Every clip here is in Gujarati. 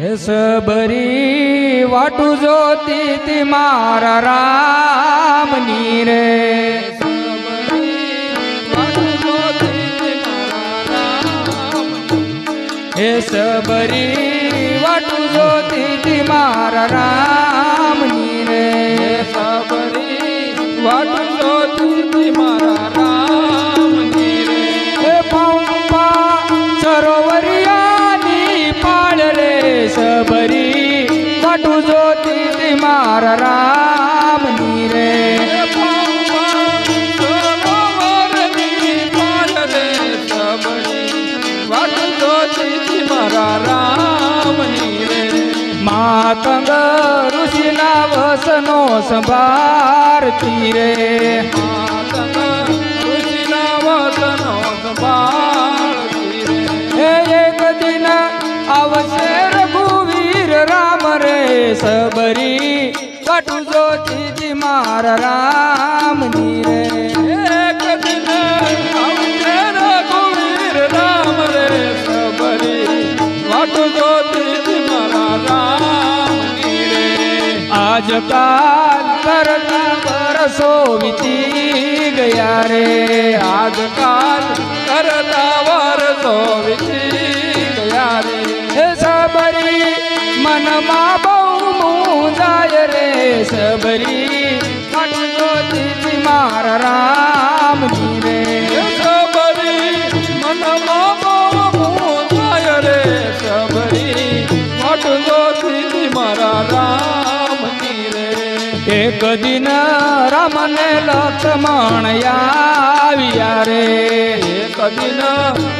હે સબરી, વાટુ જોતી તી મારા રામની રે. હે સબરી, વાટુ જોતી તી મારા રામની સંભારતી રે. હે એક દિન આવશે રઘુવીર રામ રે સબરી કટુ જોતી તી મારા રામની રે. એક દિન આવશે રઘુવીર રામ રે સબરી કટુ જોતી મારા રામની રે. આજકાલ કરતા વરસો વીતી ગયા રે. આજકાલ કરતા વરસો વીતી ગયા રે. સબરી મનમાં બહુ મૂંઝાય રે. સબરી મન જોતી મારા રામની એક દિન રામને લક્ષ્મણ આવ્યા રે. એક દિન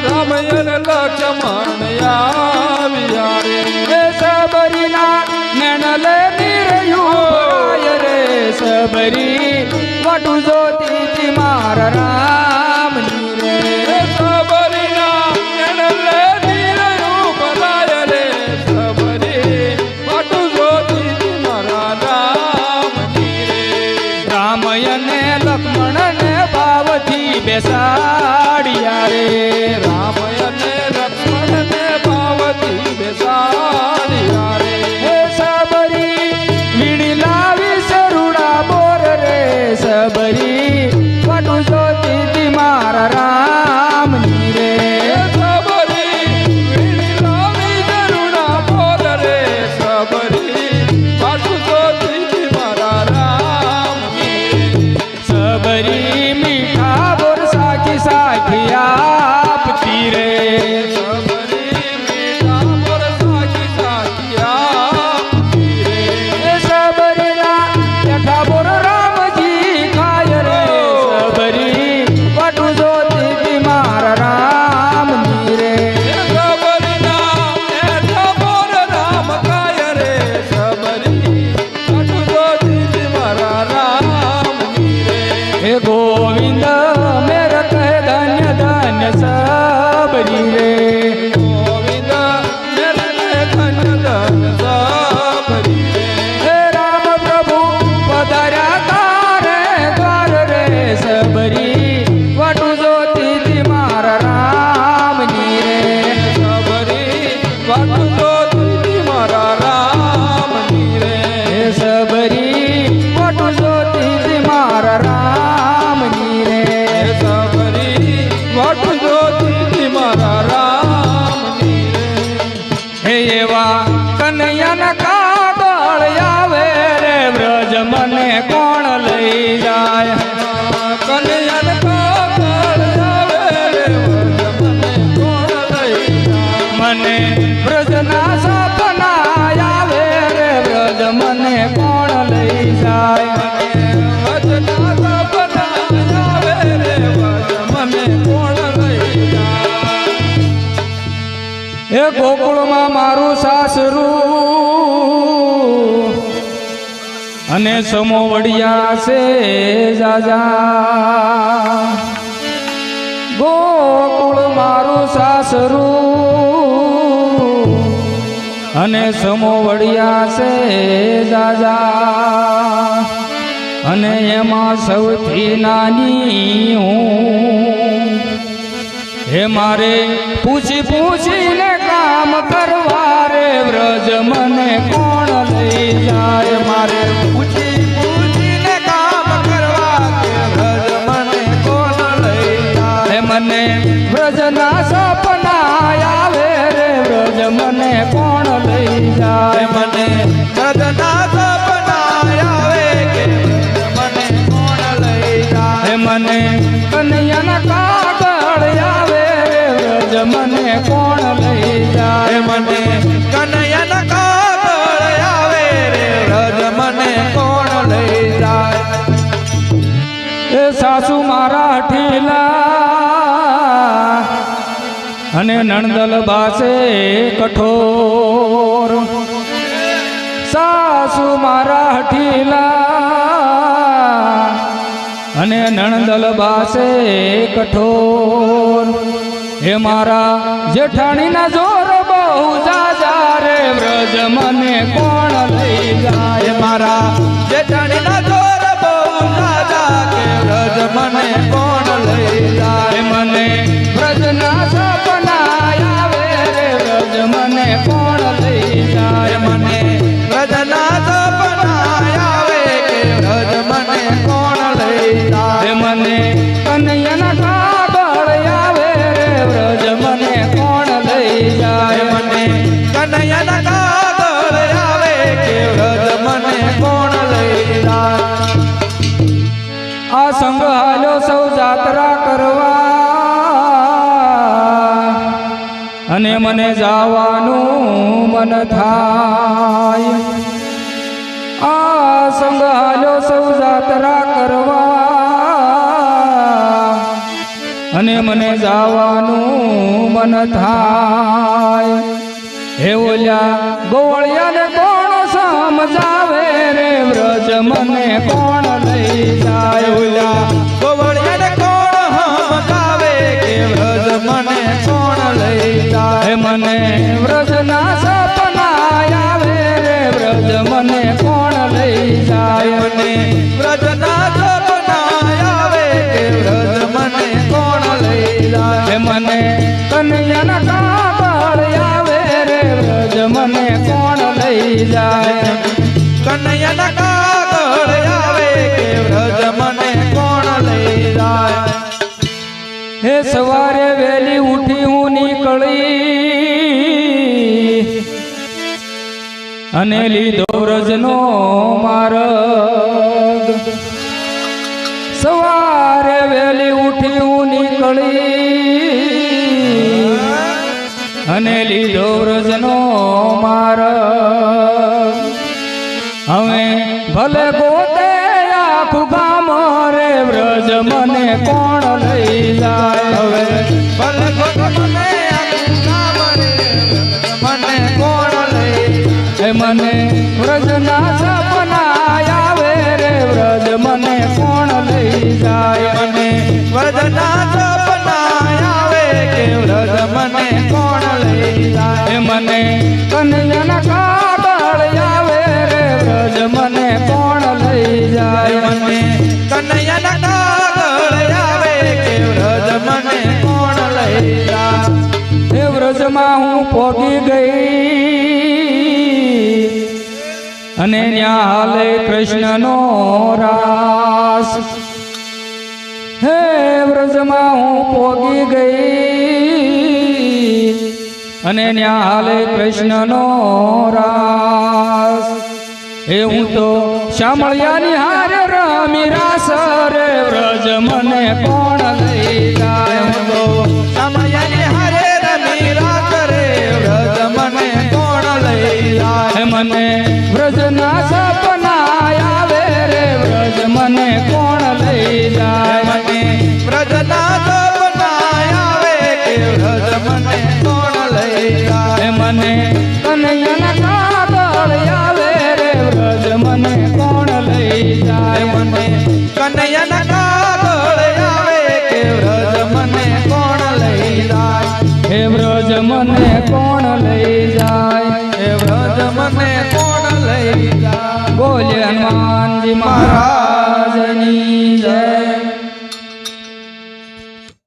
રામયન લક્ષ્મણ આવ્યા રે. સબરીના નણલે નિરયુય રે. સબરી વટુ જ્યોતિ મારા রাখিয়া Allah એ ગોકુળમાં મારું સાસરું. અને સમો વડિયા છે જાજા. ગોકુળ મારું સાસરું. અને સમો વડિયા છે જાજા. અને એમાં સૌથી નાની હું. હે મારે પૂછી પૂછીને કરવા રે વ્રજ મને કોણ લઈ જાય? મારે પૂછી નણદલ બાસે કઠોર. સાસુ મારા હઠીલા અને નણદલ બાસે કઠોર. હે મારા જેઠાણીના જોર બહુ જાજા રે, વ્રજ મને કોણ લઈ જાય? મારા અને મને જવાનું મન થાય. આ સંગાલો સૌ જાત્રા કરવા. અને મને જવાનું મન થાય. હે ઓલ્યા ગોળિયાને કોણ સમજાવે રે વ્રજ મને કોણ સવારે વેલી ઉઠી હું નીકળી. અને લીધો રજનો માર્ગ. સવારે વેલી ઉઠી હું નીકળી. અને લીધો રજનો માર્ગ. હવે ભલે ગોતે આખું ગામ રે વ્રજ મને કોણ પોગી ગઈ. અને ન્યાલે કૃષ્ણનો રાસ. હે વ્રજમાં હું પોગી ગઈ. અને ન્યાલે કૃષ્ણનો રાસ. હે હું તો શામળિયાની હારે રમી રાસ. રે વ્રજ મને કોણ લઈ મને વ્રજના સપના આવે રે. વ્રજ મને કોણ લઈ જાય? મને વ્રજના સપના આવે કે વ્રજ મને કોણ લઈ જાય? મને કનૈયાના કાગળ આવે રે. વ્રજ મને કોણ લઈ જાય? મને કનૈયાના હનુમાનજી મહારાજ